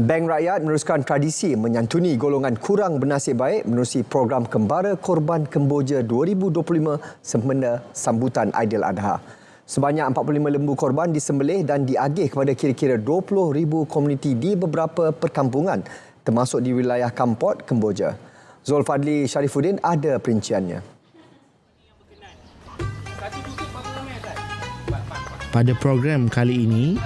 Bank Rakyat meneruskan tradisi menyantuni golongan kurang bernasib baik menerusi program Kembara Korban Kemboja 2025 sempena sambutan Adha. Sebanyak 45 lembu korban disembelih dan diagih kepada kira-kira 20,000 komuniti di beberapa perkampungan termasuk di wilayah Kampot, Kemboja. Zul Fadli Sharifuddin ada perinciannya. Pada program kali ini,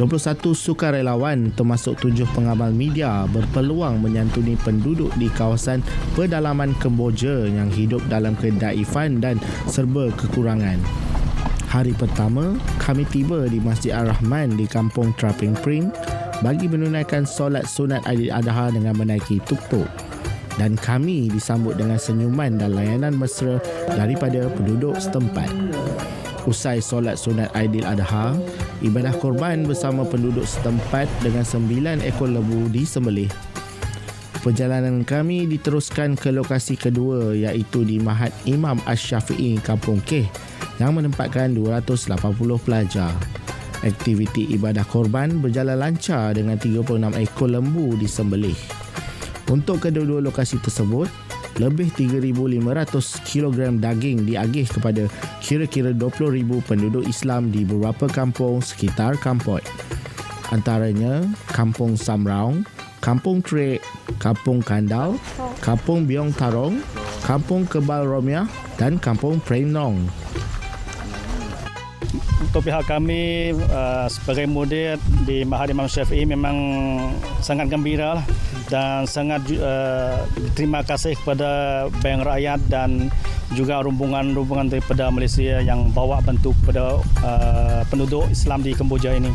21 sukarelawan termasuk tujuh pengamal media berpeluang menyantuni penduduk di kawasan pedalaman Kemboja yang hidup dalam kedaifan dan serba kekurangan. Hari pertama, kami tiba di Masjid Ar-Rahman di Kampung Trapping Pring bagi menunaikan solat sunat Aidil Adha dengan menaiki tuk-tuk. Dan kami disambut dengan senyuman dan layanan mesra daripada penduduk setempat. Usai solat sunat Aidil Adha, ibadah korban bersama penduduk setempat dengan sembilan ekor lembu disembelih. Perjalanan kami diteruskan ke lokasi kedua iaitu di Mahat Imam Ash-Syafi'i Kampung Keh yang menempatkan 280 pelajar. Aktiviti ibadah korban berjalan lancar dengan 36 ekor lembu disembelih. Untuk kedua-dua lokasi tersebut, lebih 3,500 kg daging diagih kepada kira-kira 20,000 penduduk Islam di beberapa kampung sekitar Kampot. Antaranya Kampung Samraung, Kampung Trek, Kampung Kandal, Kampung Biong Tarong, Kampung Kebal Romiah dan Kampung Prenong. Untuk pihak kami uh, sebagai mudir di Mahathir Imam Syafi'i memang sangat gembira lah dan sangat uh, terima kasih kepada Bank Rakyat dan juga rombongan-rombongan daripada Malaysia yang bawa bantu kepada uh, penduduk Islam di Kemboja ini.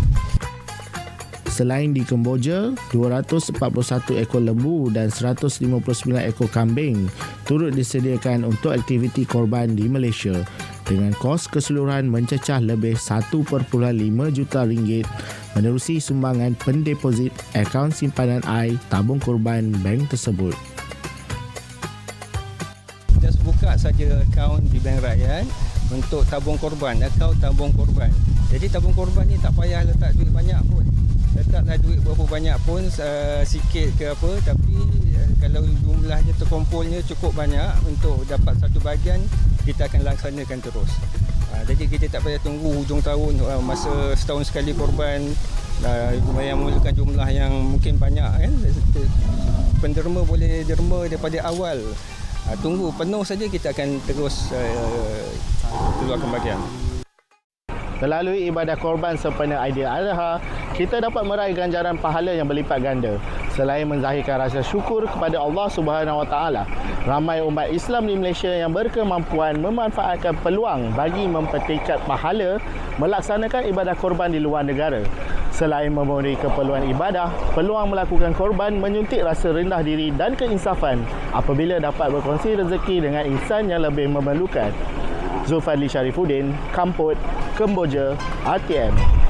Selain di Kemboja, 241 ekor lembu dan 159 ekor kambing turut disediakan untuk aktiviti korban di Malaysia dengan kos keseluruhan mencecah lebih 1.5 juta ringgit menerusi sumbangan pendeposit akaun simpanan AI tabung korban bank tersebut. Just buka saja akaun di Bank Rakyat untuk tabung korban, akaun tabung korban. Jadi tabung korban ni tak payah letak duit banyak pun. Letaklah duit berapa banyak pun uh, sikit ke apa tapi uh, kalau jumlahnya terkumpulnya cukup banyak untuk dapat satu bahagian kita akan laksanakan terus. Uh, jadi kita tak payah tunggu hujung tahun uh, masa setahun sekali korban uh, yang memerlukan jumlah yang mungkin banyak kan. Penderma boleh derma daripada awal. Uh, tunggu penuh saja kita akan terus uh, keluarkan bahagian. Melalui ibadah korban sempena Aidil Adha, kita dapat meraih ganjaran pahala yang berlipat ganda. Selain menzahirkan rasa syukur kepada Allah Subhanahu Wa Taala, ramai umat Islam di Malaysia yang berkemampuan memanfaatkan peluang bagi mempertingkat pahala melaksanakan ibadah korban di luar negara. Selain memenuhi keperluan ibadah, peluang melakukan korban menyuntik rasa rendah diri dan keinsafan apabila dapat berkongsi rezeki dengan insan yang lebih memerlukan. Zulfadli Sharifuddin, Kamput, Kemboja, RTM.